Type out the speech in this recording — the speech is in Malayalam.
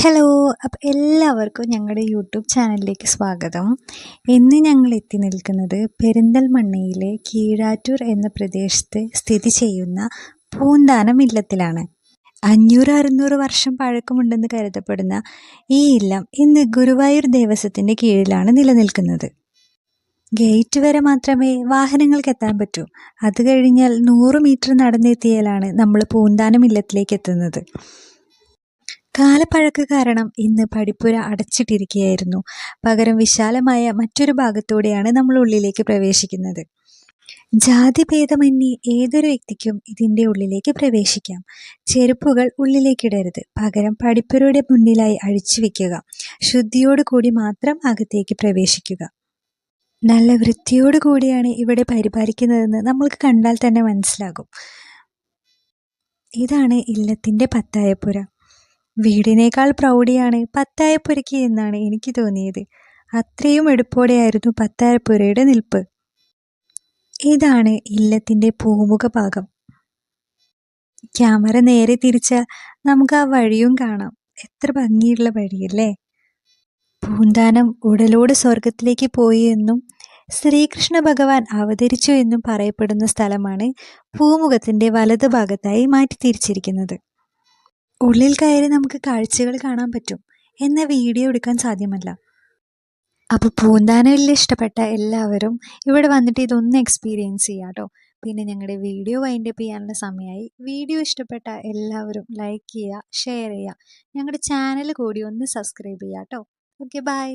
ഹലോ അപ്പോൾ എല്ലാവർക്കും ഞങ്ങളുടെ യൂട്യൂബ് ചാനലിലേക്ക് സ്വാഗതം. ഇന്ന് ഞങ്ങൾ എത്തി നിൽക്കുന്നത് പെരിന്തൽമണ്ണയിലെ കീഴാറ്റൂർ എന്ന പ്രദേശത്ത് സ്ഥിതി ചെയ്യുന്ന പൂന്താനം ഇല്ലത്തിലാണ്. അഞ്ഞൂറ് അറുന്നൂറ് വർഷം പഴക്കമുണ്ടെന്ന് കരുതപ്പെടുന്ന ഈ ഇല്ലം ഇന്ന് ഗുരുവായൂർ ദേവസ്വത്തിന്റെ കീഴിലാണ് നിലനിൽക്കുന്നത്. ഗേറ്റ് വരെ മാത്രമേ വാഹനങ്ങൾക്ക് എത്താൻ പറ്റൂ. അത് കഴിഞ്ഞാൽ നൂറ് മീറ്റർ നടന്നെത്തിയാലാണ് നമ്മൾ പൂന്താനം ഇല്ലത്തിലേക്ക് എത്തുന്നത്. കാലപ്പഴക്ക് കാരണം ഇന്ന് പഠിപ്പുര അടച്ചിട്ടിരിക്കുകയായിരുന്നു. പകരം വിശാലമായ മറ്റൊരു ഭാഗത്തൂടെയാണ് നമ്മൾ ഉള്ളിലേക്ക് പ്രവേശിക്കുന്നത്. ജാതിഭേദമന്യേ ഏതൊരു വ്യക്തിക്കും ഇതിന്റെ ഉള്ളിലേക്ക് പ്രവേശിക്കാം. ചെരുപ്പുകൾ ഉള്ളിലേക്കിടരുത്. പകരം പഠിപ്പുരയുടെ മുന്നിലായി അഴിച്ചു വയ്ക്കുക ശുദ്ധിയോട് കൂടി മാത്രം അകത്തേക്ക് പ്രവേശിക്കുക. നല്ല വൃത്തിയോടു കൂടിയാണ് ഇവിടെ പരിപാലിക്കുന്നതെന്ന് നമ്മൾക്ക് കണ്ടാൽ തന്നെ മനസ്സിലാകും. ഇതാണ് ഇല്ലത്തിന്റെ പത്തായപ്പുര വീടിനേക്കാൾ പ്രൗഢിയാണ് പത്തായപ്പുരയ്ക്ക് എന്നാണ് എനിക്ക് തോന്നിയത്. അത്രയും എടുപ്പോടെയായിരുന്നു പത്തായപ്പുരയുടെ നിൽപ്പ്. ഇതാണ് ഇല്ലത്തിന്റെ പൂമുഖ ഭാഗം. ക്യാമറ നേരെ തിരിച്ച നമുക്ക് ആ വഴിയും കാണാം. എത്ര ഭംഗിയുള്ള വഴിയല്ലേ? പൂന്താനം ഉടലോട് സ്വർഗത്തിലേക്ക് പോയി എന്നും ശ്രീകൃഷ്ണ ഭഗവാൻ അവതരിച്ചു എന്നും പറയപ്പെടുന്ന സ്ഥലമാണ് പൂമുഖത്തിന്റെ വലതു ഭാഗത്തായി മാറ്റി തിരിച്ചിരിക്കുന്നത് ഉള്ളിൽ കയറി നമുക്ക് കാഴ്ചകൾ കാണാൻ പറ്റും എന്ന വീഡിയോ എടുക്കാൻ സാധ്യമല്ല. അപ്പോൾ പൂന്താനയിൽ ഇഷ്ടപ്പെട്ട എല്ലാവരും ഇവിടെ വന്നിട്ട് ഇതൊന്ന് എക്സ്പീരിയൻസ് ചെയ്യാം പിന്നെ ഞങ്ങളുടെ വീഡിയോ വൈൻഡ് അപ്പ് ചെയ്യാനുള്ള സമയമായി വീഡിയോ ഇഷ്ടപ്പെട്ട എല്ലാവരും ലൈക്ക് ചെയ്യുക ഷെയർ ചെയ്യുക. ഞങ്ങളുടെ ചാനൽ കൂടി ഒന്ന് സബ്സ്ക്രൈബ് ചെയ്യുക കേട്ടോ. Okay bye